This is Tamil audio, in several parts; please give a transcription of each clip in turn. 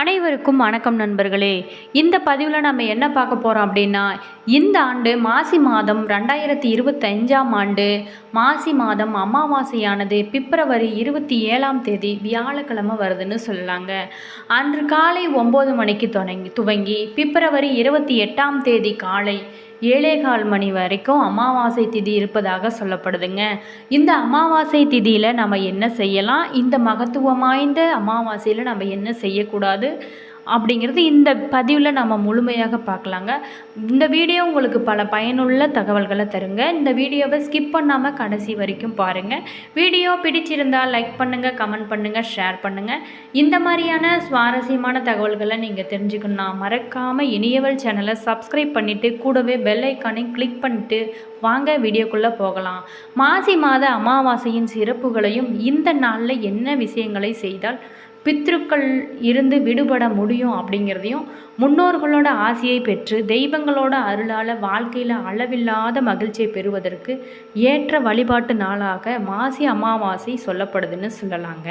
அனைவருக்கும் வணக்கம் நண்பர்களே. இந்த பதிவில் நம்ம என்ன பார்க்க போகிறோம் அப்படின்னா இந்த ஆண்டு மாசி மாதம் ரெண்டாயிரத்தி இருபத்தஞ்சாம் ஆண்டு மாசி மாதம் அமாவாசையானது பிப்ரவரி இருபத்தி ஏழாம் தேதி வியாழக்கிழமை வருதுன்னு சொல்லலாங்க. அன்று காலை ஒம்பது மணிக்கு தொடங்கி துவங்கி பிப்ரவரி இருபத்தி எட்டாம் தேதி காலை ஏழேகால் மணி வரைக்கும் அமாவாசை திதி இருப்பதாக சொல்லப்படுதுங்க. இந்த அமாவாசை திதியில் நம்ம என்ன செய்யலாம்? இந்த மகத்துவம் வாய்ந்த அமாவாசையில் நம்ம என்ன செய்யக்கூடாது? அப்படிங்கிறது இந்த பதிவில் நம்ம முழுமையாக பார்க்கலாங்க. இந்த வீடியோ உங்களுக்கு பல பயனுள்ள தகவல்களை தருங்க. இந்த வீடியோவை ஸ்கிப் பண்ணாமல் கடைசி வரைக்கும் பாருங்கள் வீடியோ பிடிச்சிருந்தால் லைக் பண்ணுங்கள் கமெண்ட் பண்ணுங்கள் ஷேர் பண்ணுங்கள் இந்த மாதிரியான சுவாரஸ்யமான தகவல்களை நீங்கள் தெரிஞ்சுக்கணும்னா மறக்காமல் இனியவள் சேனலை சப்ஸ்கிரைப் பண்ணிவிட்டு கூடவே பெல் ஐக்கானையும் கிளிக் பண்ணிட்டு வாங்க வீடியோக்குள்ளே போகலாம். மாசி மாத அமாவாசையின் சிறப்புகளையும் இந்த நாளில் என்ன விஷயங்களை செய்தால் பித்ருக்கள் இருந்து விடுபட முடியும் அப்படிங்கிறதையும் முன்னோர்களோட ஆசையை பெற்று தெய்வங்களோட அருளால் வாழ்க்கையில் அளவில்லாத மகிழ்ச்சியை பெறுவதற்கு ஏற்ற வழிபாட்டு நாளாக மாசி அமாவாசை சொல்லப்படுதுன்னு சொல்லலாங்க.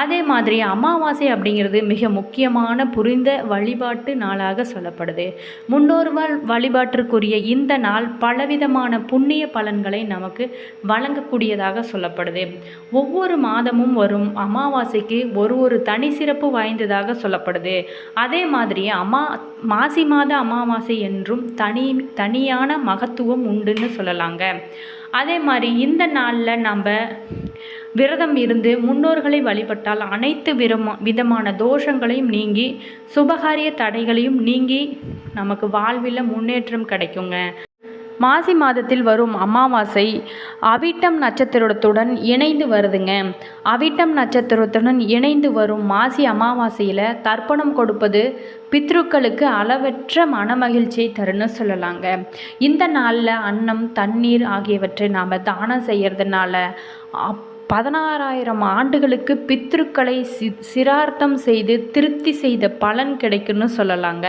அதே மாதிரி அமாவாசை அப்படிங்கிறது மிக முக்கியமான புரிந்த வழிபாட்டு நாளாக சொல்லப்படுது. முன்னோர்கள் வழிபாட்டிற்குரிய இந்த நாள் பலவிதமான புண்ணிய பலன்களை நமக்கு வழங்கக்கூடியதாக சொல்லப்படுது. ஒவ்வொரு மாதமும் வரும் அமாவாசைக்கு ஒரு ஒரு தனி சிறப்பு வாய்ந்ததாக சொல்லப்படுது. அதே மாதிரி அமா மாசி மாத அமாவாசை என்றும் தனி தனியான மகத்துவம் உண்டுன்னு சொல்லலாங்க. அதே மாதிரி இந்த நாளில் நம்ம விரதம் இருந்து முன்னோர்களை வழிபட்டால் அனைத்து விதமா விதமான தோஷங்களையும் நீங்கி சுபகாரிய தடைகளையும் நீங்கி நமக்கு வாழ்வில் முன்னேற்றம் கிடைக்குங்க. மாசி மாதத்தில் வரும் அமாவாசை அவிட்டம் நட்சத்திரத்துடன் இணைந்து வருதுங்க. அவிட்டம் நட்சத்திரத்துடன் இணைந்து வரும் மாசி அமாவாசையில் தர்ப்பணம் கொடுப்பது பித்ருக்களுக்கு அளவற்ற மனமகிழ்ச்சியை தருன்னு சொல்லலாங்க. இந்த நாளில் அன்னம் தண்ணீர் ஆகியவற்றை நாம் தானம் செய்கிறதுனால அப் பதினாறாயிரம் ஆண்டுகளுக்கு பித்ருக்களை சி சிரார்த்தம் செய்து திருப்தி செய்த பலன் கிடைக்குன்னு சொல்லலாங்க.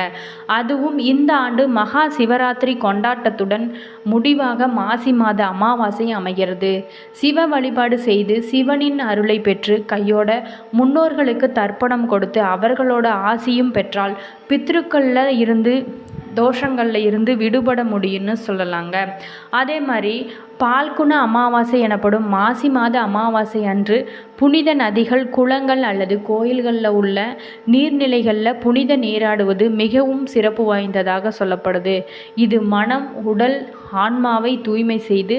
அதுவும் இந்த ஆண்டு மகா சிவராத்திரி கொண்டாட்டத்துடன் முடிவாக மாசி மாத அமாவாசை அமைகிறது. சிவ வழிபாடு செய்து சிவனின் அருளை பெற்று கையோட முன்னோர்களுக்கு தர்ப்பணம் கொடுத்து அவர்களோட ஆசியும் பெற்றால் பித்ருக்களில் இருந்து தோஷங்களில் இருந்து விடுபட முடியும்னு சொல்லலாங்க. அதே மாதிரி பால்குண அமாவாசை எனப்படும் மாசி மாத அமாவாசை அன்று புனித நதிகள் குளங்கள் அல்லது கோயில்களில் உள்ள நீர்நிலைகளில் புனித நீராடுவது மிகவும் சிறப்பு வாய்ந்ததாக சொல்லப்படுது. இது மனம் உடல் ஆன்மாவை தூய்மை செய்து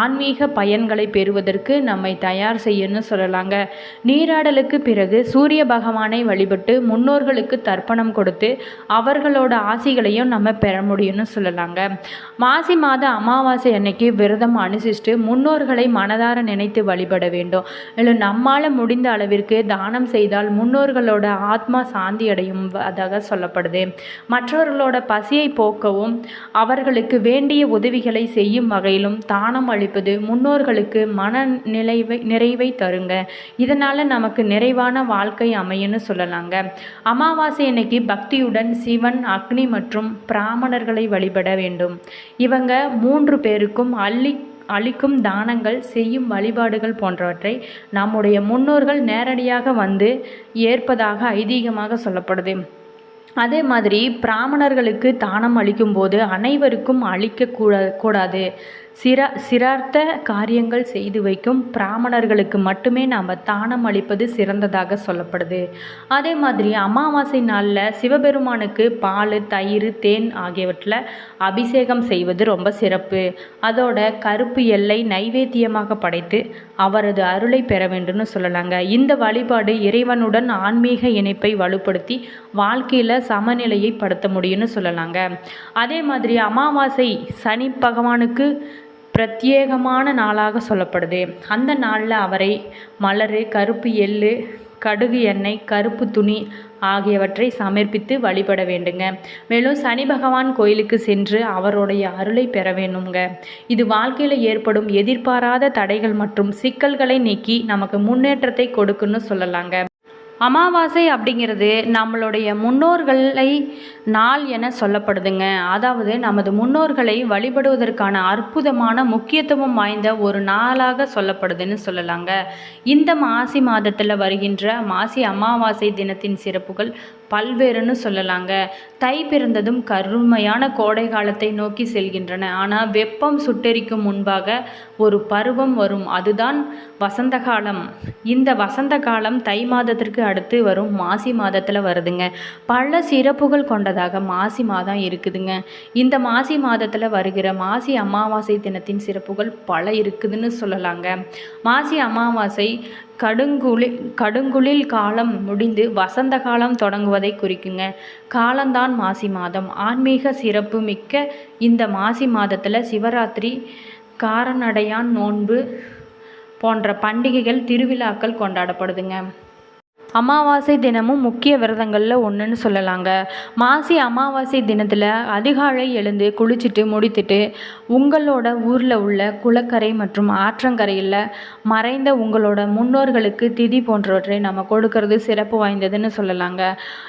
ஆன்மீக பயன்களை பெறுவதற்கு நம்மை தயார் செய்யணும்னு சொல்லலாங்க. நீராடலுக்கு பிறகு சூரிய பகவானை வழிபட்டு முன்னோர்களுக்கு தர்ப்பணம் கொடுத்து அவர்களோட ஆசிகளையும் நம்ம பெற முடியும்னு சொல்லலாங்க. மாசி மாத அமாவாசை அன்னைக்கு விரதம் அனுசிச்சுட்டு முன்னோர்களை மனதார நினைத்து வழிபட வேண்டும். இல்லை நம்மால் முடிந்த அளவிற்கு தானம் செய்தால் முன்னோர்களோட ஆத்மா சாந்தி அடையும் அதாக சொல்லப்படுது. மற்றவர்களோட பசியை போக்கவும் அவர்களுக்கு வேண்டிய உதவிகளை செய்யும் வகையிலும் தானம் அளிப்பது முன்னோர்களுக்கு மன நிலைவை நிறைவை தருங்க. இதனால் நமக்கு நிறைவான வாழ்க்கை அமையும்னு சொல்லலாங்க. அமாவாசை அன்னைக்கு பக்தியுடன் சிவன் அக்னி மற்றும் பிராமணர்களை வழிபட வேண்டும். இவங்க மூன்று பேருக்கும் அள்ளி அளிக்கும் தானங்கள் செய்யும் வழிபாடுகள் போன்றவற்றை நம்முடைய முன்னோர்கள் நேரடியாக வந்து ஏற்பதாக ஐதீகமாக சொல்லப்படுது. அதே மாதிரி பிராமணர்களுக்கு தானம் அளிக்கும்போது அனைவருக்கும் அளிக்கக்கூட கூடாது. சிரா சிரார்த்த காரியங்கள் செய்து வைக்கும் பிராமணர்களுக்கு மட்டுமே நாம் தானம் அளிப்பது சிறந்ததாக சொல்லப்படுது. அதே மாதிரி அமாவாசை நாளில் சிவபெருமானுக்கு பால் தயிர் தேன் ஆகியவற்றில் அபிஷேகம் செய்வது ரொம்ப சிறப்பு. அதோட கருப்பு எல்லை நைவேத்தியமாக படைத்து அவரது அருளை பெற வேண்டும்னு சொல்லலாங்க. இந்த வழிபாடு இறைவனுடன் ஆன்மீக இணைப்பை வலுப்படுத்தி வாழ்க்கையில் சமநிலையை படுத்த முடியும்னு சொல்லலாங்க. அதே மாதிரி அமாவாசை சனி பகவானுக்கு பிரத்யேகமான நாளாக சொல்லப்படுது. அந்த நாளில் அவரை மலர் கருப்பு எள்ளு கடுகு எண்ணெய் கருப்பு துணி ஆகியவற்றை சமர்ப்பித்து வழிபட வேண்டுங்க. மேலும் சனி பகவான் கோயிலுக்கு சென்று அவருடைய அருளை பெற வேணுங்க இது வாழ்க்கையில் ஏற்படும் எதிர்பாராத தடைகள் மற்றும் சிக்கல்களை நீக்கி நமக்கு முன்னேற்றத்தை கொடுக்குன்னு சொல்லலாங்க. அமாவாசை அப்படிங்கிறது நம்மளுடைய முன்னோர்களை நாள் என சொல்லப்படுதுங்க. அதாவது நமது முன்னோர்களை வழிபடுவதற்கான அற்புதமான முக்கியத்துவம் வாய்ந்த ஒரு நாளாக சொல்லப்படுதுன்னு சொல்லலாங்க. இந்த மாசி மாதத்தில் வருகின்ற மாசி அமாவாசை தினத்தின் சிறப்புகள் பல்வேறுன்னு சொல்லலாங்க. தை பிறந்ததும் கருமையான கோடை காலத்தை நோக்கி செல்கின்றன. ஆனால் வெப்பம் சுட்டெரிக்கும் முன்பாக ஒரு பருவம் வரும். அதுதான் வசந்த காலம். இந்த வசந்த காலம் தை மாதத்திற்கு அடுத்து வரும். மாசி மாதத்தில் வருதுங்க. பல சிறப்புகள் கொண்டதாக மாசி மாதம் இருக்குதுங்க. இந்த மாசி மாதத்தில் வருகிற மாசி அமாவாசை தினத்தின் சிறப்புகள் பல இருக்குதுன்னு சொல்லலாங்க. மாசி அமாவாசை கடுங்குளிர் கடுங்குளில் காலம் முடிந்து வசந்த காலம் தொடங்குவதை குறிக்குங்க. காலந்தான் மாசி மாதம். ஆன்மீக சிறப்பு மிக்க இந்த மாசி மாதத்தில் சிவராத்திரி காரநடையான் நோன்பு போன்ற பண்டிகைகள் திருவிழாக்கள் கொண்டாடப்படுதுங்க. அமாவாசை தினமும் முக்கிய விரதங்களில் ஒன்றுன்னு சொல்லலாங்க. மாசி அமாவாசை தினத்தில் அதிகாலை எழுந்து குளிச்சுட்டு முடித்துட்டு உங்களோட ஊரில் உள்ள குளக்கரை மற்றும் ஆற்றங்கரையில் மறைந்த உங்களோட முன்னோர்களுக்கு திதி போன்றவற்றை நம்ம கொடுக்கறது சிறப்பு வாய்ந்ததுன்னு சொல்லலாங்க.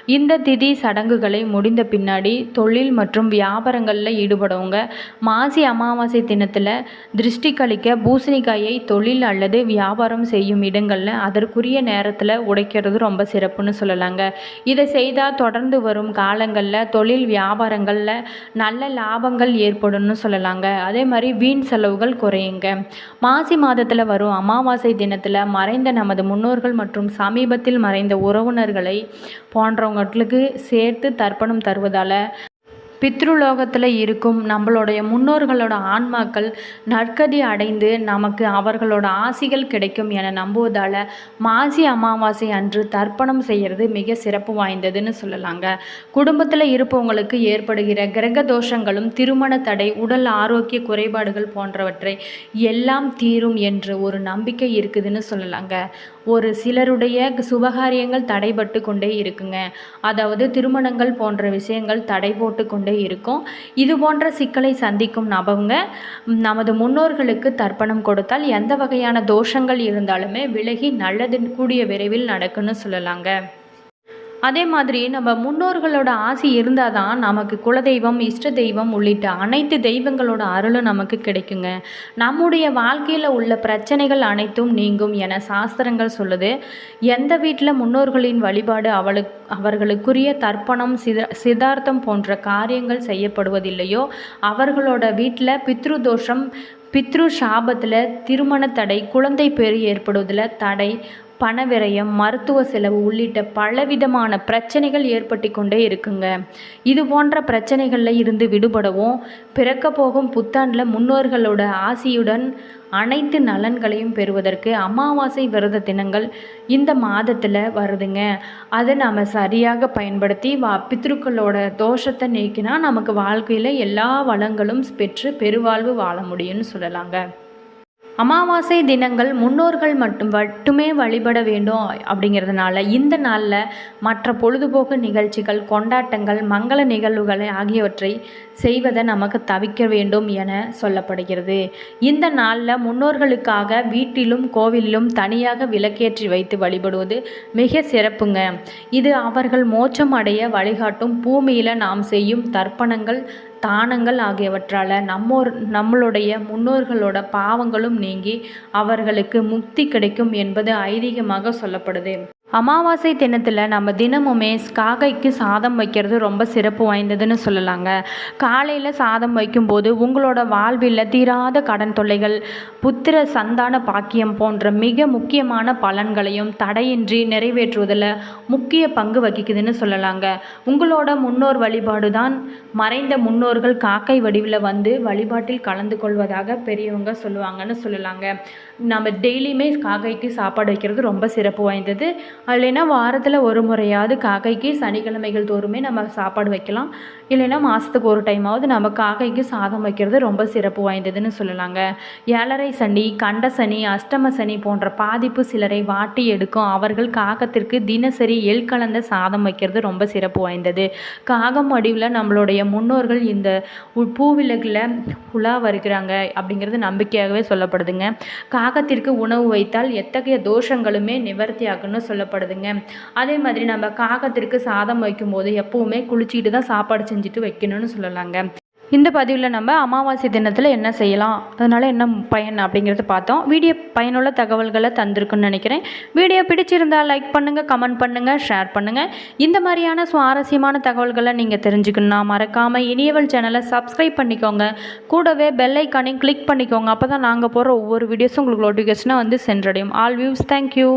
இந்த திதி சடங்குகளை முடிந்த பின்னாடி தொழில் மற்றும் வியாபாரங்களில் ஈடுபடவங்க. மாசி அமாவாசை தினத்தில் திருஷ்டி கழிக்க பூசணிக்காயை தொழில் அல்லது வியாபாரம் செய்யும் இடங்களில் அதற்குரிய நேரத்தில் உடைக்கிறது ரொம்ப சிறப்புன்னு சொல்லலாங்க. இதை செய்தால் தொடர்ந்து வரும் காலங்களில் தொழில் வியாபாரங்களில் நல்ல லாபங்கள் ஏற்படும்னு சொல்லலாங்க. அதே மாதிரி வீண் செலவுகள் குறையுங்க. மாசி மாதத்தில் வரும் அமாவாசை தினத்தில் மறைந்த நமது முன்னோர்கள் மற்றும் சமீபத்தில் மறைந்த உறவினர்களை போன்றவங்களுக்கு சேர்த்து தர்ப்பணம் தருவதால் பித்ருலோகத்தில் இருக்கும் நம்மளுடைய முன்னோர்களோட ஆன்மாக்கள் நற்கதி அடைந்து நமக்கு அவர்களோட ஆசிகள் கிடைக்கும் என நம்புவதால் மாசி அமாவாசை அன்று தர்ப்பணம் செய்கிறது மிக சிறப்பு வாய்ந்ததுன்னு சொல்லலாங்க. குடும்பத்தில் இருப்பவங்களுக்கு ஏற்படுகிற கிரக தோஷங்களும் திருமண தடை உடல் ஆரோக்கிய குறைபாடுகள் போன்றவற்றை எல்லாம் தீரும் என்று ஒரு நம்பிக்கை இருக்குதுன்னு சொல்லலாங்க. ஒரு சிலருடைய சுபகாரியங்கள் தடைபட்டு கொண்டே இருக்குங்க. அதாவது திருமணங்கள் போன்ற விஷயங்கள் தடை போட்டு கொண்டே இருக்கும். இது போன்ற சிக்கலை சந்திக்கும் நபங்க நமது முன்னோர்களுக்கு தர்ப்பணம் கொடுத்தால் எந்த வகையான தோஷங்கள் இருந்தாலுமே விலகி நல்லது கூடிய விரைவில் நடக்குன்னு சொல்லலாங்க. அதே மாதிரி நம்ம முன்னோர்களோட ஆசி இருந்தால் தான் நமக்கு குலதெய்வம் இஷ்ட தெய்வம் உள்ளிட்ட அனைத்து தெய்வங்களோட அருளும் நமக்கு கிடைக்குங்க. நம்முடைய வாழ்க்கையில் உள்ள பிரச்சனைகள் அனைத்தும் நீங்கும் என சாஸ்திரங்கள் சொல்லுது. எந்த வீட்டில் முன்னோர்களின் வழிபாடு அவளுக்கு அவர்களுக்குரிய தர்ப்பணம் சித சிதார்த்தம் போன்ற காரியங்கள் செய்யப்படுவதில்லையோ அவர்களோட வீட்டில் பித்ரு தோஷம் பித்ரு சாபத்தில் திருமண தடை குழந்தை பேர் ஏற்படுவதில் தடை பணவிரயம் மருத்துவ செலவு உள்ளிட்ட பலவிதமான பிரச்சனைகள் ஏற்பட்டு கொண்டே இருக்குங்க. இது போன்ற பிரச்சனைகளில் இருந்து விடுபடவும் பிறக்க போகும் புத்தாண்டில் முன்னோர்களோட ஆசியுடன் அனைத்து நலன்களையும் பெறுவதற்கு அமாவாசை விரத தினங்கள் இந்த மாதத்தில் வருதுங்க. அதை நாம் சரியாக பயன்படுத்தி வா பித்ருக்களோட தோஷத்தை நீக்கினா நமக்கு வாழ்க்கையில் எல்லா வளங்களும் பெற்று பெருவாழ்வு வாழ முடியும்னு சொல்லலாங்க. அமாவாசை தினங்கள் முன்னோர்கள் மட்டும் மட்டுமே வழிபட வேண்டும் அப்படிங்கிறதுனால இந்த நாளில் மற்ற பொழுதுபோக்கு நிகழ்ச்சிகள் கொண்டாட்டங்கள் மங்கள நிகழ்வுகளை ஆகியவற்றை செய்வதை நமக்கு தவிக்க வேண்டும் என சொல்லப்படுகிறது. இந்த நாளில் முன்னோர்களுக்காக வீட்டிலும் கோவிலிலும் தனியாக விளக்கேற்றி வைத்து வழிபடுவது மிக சிறப்புங்க. இது அவர்கள் மோட்சம் அடைய வழிகாட்டும் பூமியில் நாம் செய்யும் தர்ப்பணங்கள் தானங்கள் ஆகியவற்றால் நம்மோர் நம்மளுடைய முன்னோர்களோட பாவங்களும் நீங்கி அவர்களுக்கு முக்தி கிடைக்கும் என்பது ஐதீகமாக சொல்லப்படுது. அமாவாசை தினத்தில் நம்ம தினமுமே காக்கைக்கு சாதம் வைக்கிறது ரொம்ப சிறப்பு வாய்ந்ததுன்னு சொல்லலாங்க. காலையில் சாதம் வைக்கும்போது உங்களோட வாழ்வில் தீராத கடன் தொல்லைகள் புத்திர சந்தான பாக்கியம் போன்ற மிக முக்கியமான பலன்களையும் தடையின்றி நிறைவேற்றுவதில் முக்கிய பங்கு வகிக்குதுன்னு சொல்லலாங்க. உங்களோட முன்னோர் வழிபாடு தான் மறைந்த முன்னோர்கள் காக்கை வடிவில் வந்து வழிபாட்டில் கலந்து கொள்வதாக பெரியவங்க சொல்லுவாங்கன்னு சொல்லலாங்க. நம்ம டெய்லியுமே காக்கைக்கு சாப்பாடு வைக்கிறது ரொம்ப சிறப்பு வாய்ந்தது. இல்லைன்னா வாரத்தில் ஒரு முறையாவது காக்கைக்கு சனிக்கிழமைகள் தோறுமே நம்ம சாப்பாடு வைக்கலாம். இல்லைன்னா மாதத்துக்கு ஒரு டைமாவது நம்ம காக்கைக்கு சாதம் வைக்கிறது ரொம்ப சிறப்பு வாய்ந்ததுன்னு சொல்லலாங்க. ஏழரை சனி கண்ட சனி அஷ்டம சனி போன்ற பாதிப்பு சிலரை வாட்டி எடுக்கும். அவர்கள் காகத்திற்கு தினசரி எள் கலந்த சாதம் வைக்கிறது ரொம்ப சிறப்பு வாய்ந்தது. காகம் அடிவில் நம்மளுடைய முன்னோர்கள் இந்த பூவிலகில் உலா வருகிறாங்க அப்படிங்கிறது நம்பிக்கையாகவே சொல்லப்படுதுங்க. காகத்திற்கு உணவு வைத்தால் எத்தகைய தோஷங்களுமே நிவர்த்தியாகுன்னு சொல்ல தேவைப்படுதுங்க அதே மாதிரி நம்ம காகத்திற்கு சாதம் வைக்கும்போது எப்போவுமே குளிச்சுட்டு தான் சாப்பாடு செஞ்சுட்டு வைக்கணும்னு சொல்லலாங்க. இந்த பதிவில் நம்ம அமாவாசை தினத்தில் என்ன செய்யலாம்? அதனால் என்ன பயன் அப்படிங்கிறத பார்த்தோம். வீடியோ பயனுள்ள தகவல்களை தந்திருக்குன்னு நினைக்கிறேன். வீடியோ பிடிச்சிருந்தால் லைக் பண்ணுங்கள் கமெண்ட் பண்ணுங்கள் ஷேர் பண்ணுங்கள் இந்த மாதிரியான சுவாரஸ்யமான தகவல்களை நீங்கள் தெரிஞ்சுக்கணும்னா மறக்காமல் இனியவள் சேனலை சப்ஸ்கிரைப் பண்ணிக்கோங்க. கூடவே பெல் ஐக்கானையும் கிளிக் பண்ணிக்கோங்க. அப்போ தான் நாங்கள் போகிற ஒவ்வொரு வீடியோஸும் உங்களுக்கு நோட்டிஃபிகேஷனாக வந்து சென்றடையும். All views thank you